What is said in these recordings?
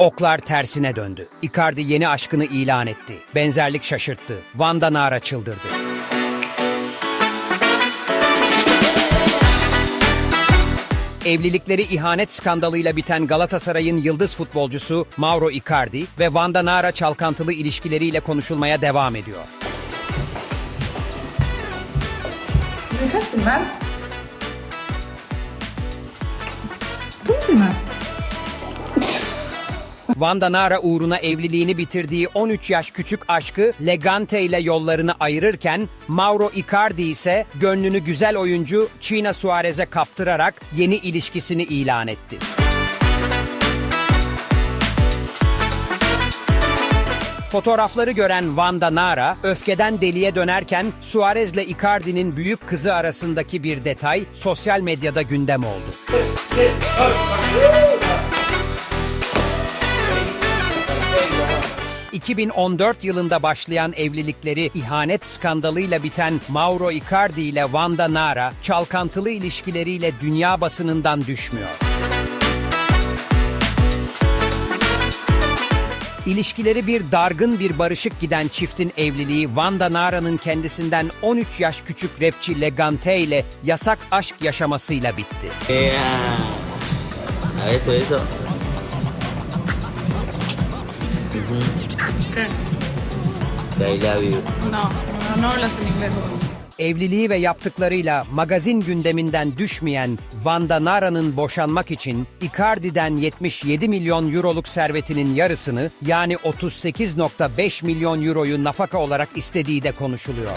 Oklar tersine döndü. Icardi yeni aşkını ilan etti. Benzerlik şaşırttı. Vanda Nara çıldırdı. Evlilikleri ihanet skandalıyla biten Galatasaray'ın yıldız futbolcusu Mauro Icardi ve Vanda Nara çalkantılı ilişkileriyle konuşulmaya devam ediyor. ¿Me dejas filmar? ¿Cómo Vanda Nara uğruna evliliğini bitirdiği 13 yaş küçük aşkı Legante ile yollarını ayırırken Mauro Icardi ise gönlünü güzel oyuncu China Suarez'e kaptırarak yeni ilişkisini ilan etti. Fotoğrafları gören Vanda Nara öfkeden deliye dönerken Suarez ile Icardi'nin büyük kızı arasındaki bir detay sosyal medyada gündem oldu. ...2014 yılında başlayan evlilikleri ihanet skandalıyla biten Mauro Icardi ile Vanda Nara... ...çalkantılı ilişkileriyle dünya basınından düşmüyor. İlişkileri bir dargın bir barışık giden çiftin evliliği Vanda Nara'nın kendisinden 13 yaş küçük rapçi Legante ile yasak aşk yaşamasıyla bitti. Ea. A eso, eso. I love you. No, no, no hablas en inglés vos. Evliliği ve yaptıklarıyla magazin gündeminden düşmeyen Vanda Nara'nın boşanmak için Icardi'den 77 milyon euroluk servetinin yarısını yani 38.5 milyon euroyu nafaka olarak istediği de konuşuluyor.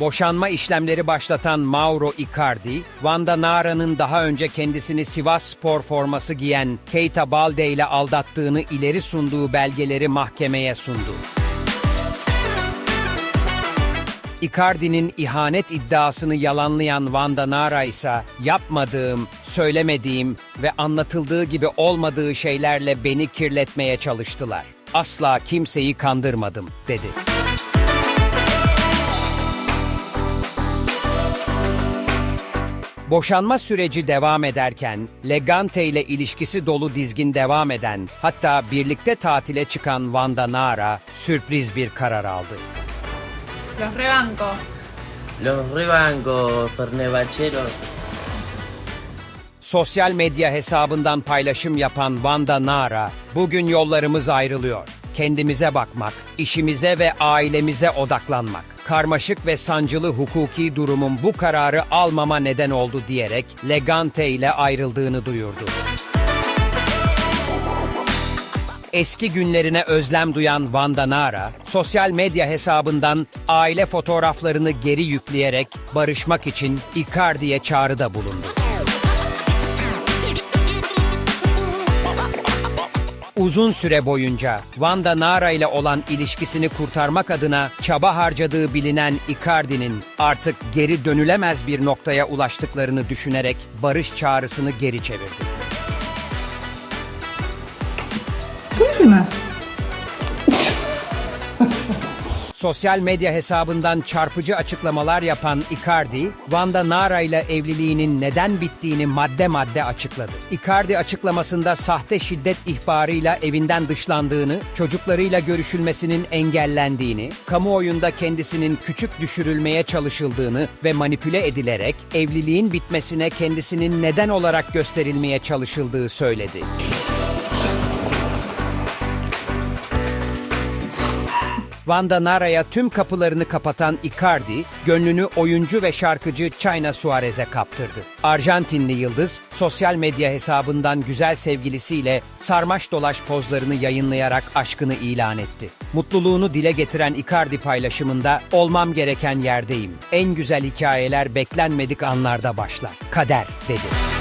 Boşanma işlemleri başlatan Mauro Icardi, Vanda Nara'nın daha önce kendisini Sivas spor forması giyen Keita Balde ile aldattığını ileri sunduğu belgeleri mahkemeye sundu. Icardi'nin ihanet iddiasını yalanlayan Vanda Nara ise yapmadığım, söylemediğim ve anlatıldığı gibi olmadığı şeylerle beni kirletmeye çalıştılar. Asla kimseyi kandırmadım, dedi. Boşanma süreci devam ederken, Legante ile ilişkisi dolu dizgin devam eden, hatta birlikte tatile çıkan Vanda Nara sürpriz bir karar aldı. Los rebanco. Los rebanco, Fernebacheros. Sosyal medya hesabından paylaşım yapan Vanda Nara, bugün yollarımız ayrılıyor. Kendimize bakmak, işimize ve ailemize odaklanmak. Karmaşık ve sancılı hukuki durumun bu kararı almama neden oldu diyerek Legante ile ayrıldığını duyurdu. Eski günlerine özlem duyan Vanda Nara, sosyal medya hesabından aile fotoğraflarını geri yükleyerek barışmak için Icardi'ye çağrıda bulundu. Uzun süre boyunca Vanda Nara ile olan ilişkisini kurtarmak adına çaba harcadığı bilinen Icardi'nin artık geri dönülemez bir noktaya ulaştıklarını düşünerek barış çağrısını geri çevirdi. ¿Cómo Sosyal medya hesabından çarpıcı açıklamalar yapan Icardi, Vanda Nara ile evliliğinin neden bittiğini madde madde açıkladı. Icardi açıklamasında sahte şiddet ihbarıyla evinden dışlandığını, çocuklarıyla görüşülmesinin engellendiğini, kamuoyunda kendisinin küçük düşürülmeye çalışıldığını ve manipüle edilerek evliliğin bitmesine kendisinin neden olarak gösterilmeye çalışıldığı söyledi. Vanda Nara'ya tüm kapılarını kapatan Icardi, gönlünü oyuncu ve şarkıcı China Suarez'e kaptırdı. Arjantinli yıldız, sosyal medya hesabından güzel sevgilisiyle sarmaş dolaş pozlarını yayınlayarak aşkını ilan etti. Mutluluğunu dile getiren Icardi paylaşımında, olmam gereken yerdeyim. En güzel hikayeler beklenmedik anlarda başlar. Kader, dedi.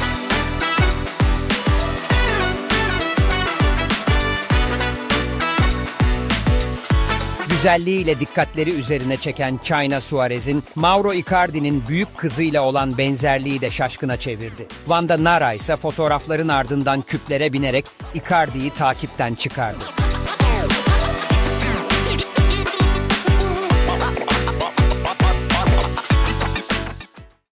Güzelliğiyle dikkatleri üzerine çeken China Suarez'in Mauro Icardi'nin büyük kızıyla olan benzerliği de şaşkına çevirdi. Vanda Nara ise fotoğrafların ardından küplere binerek Icardi'yi takipten çıkardı.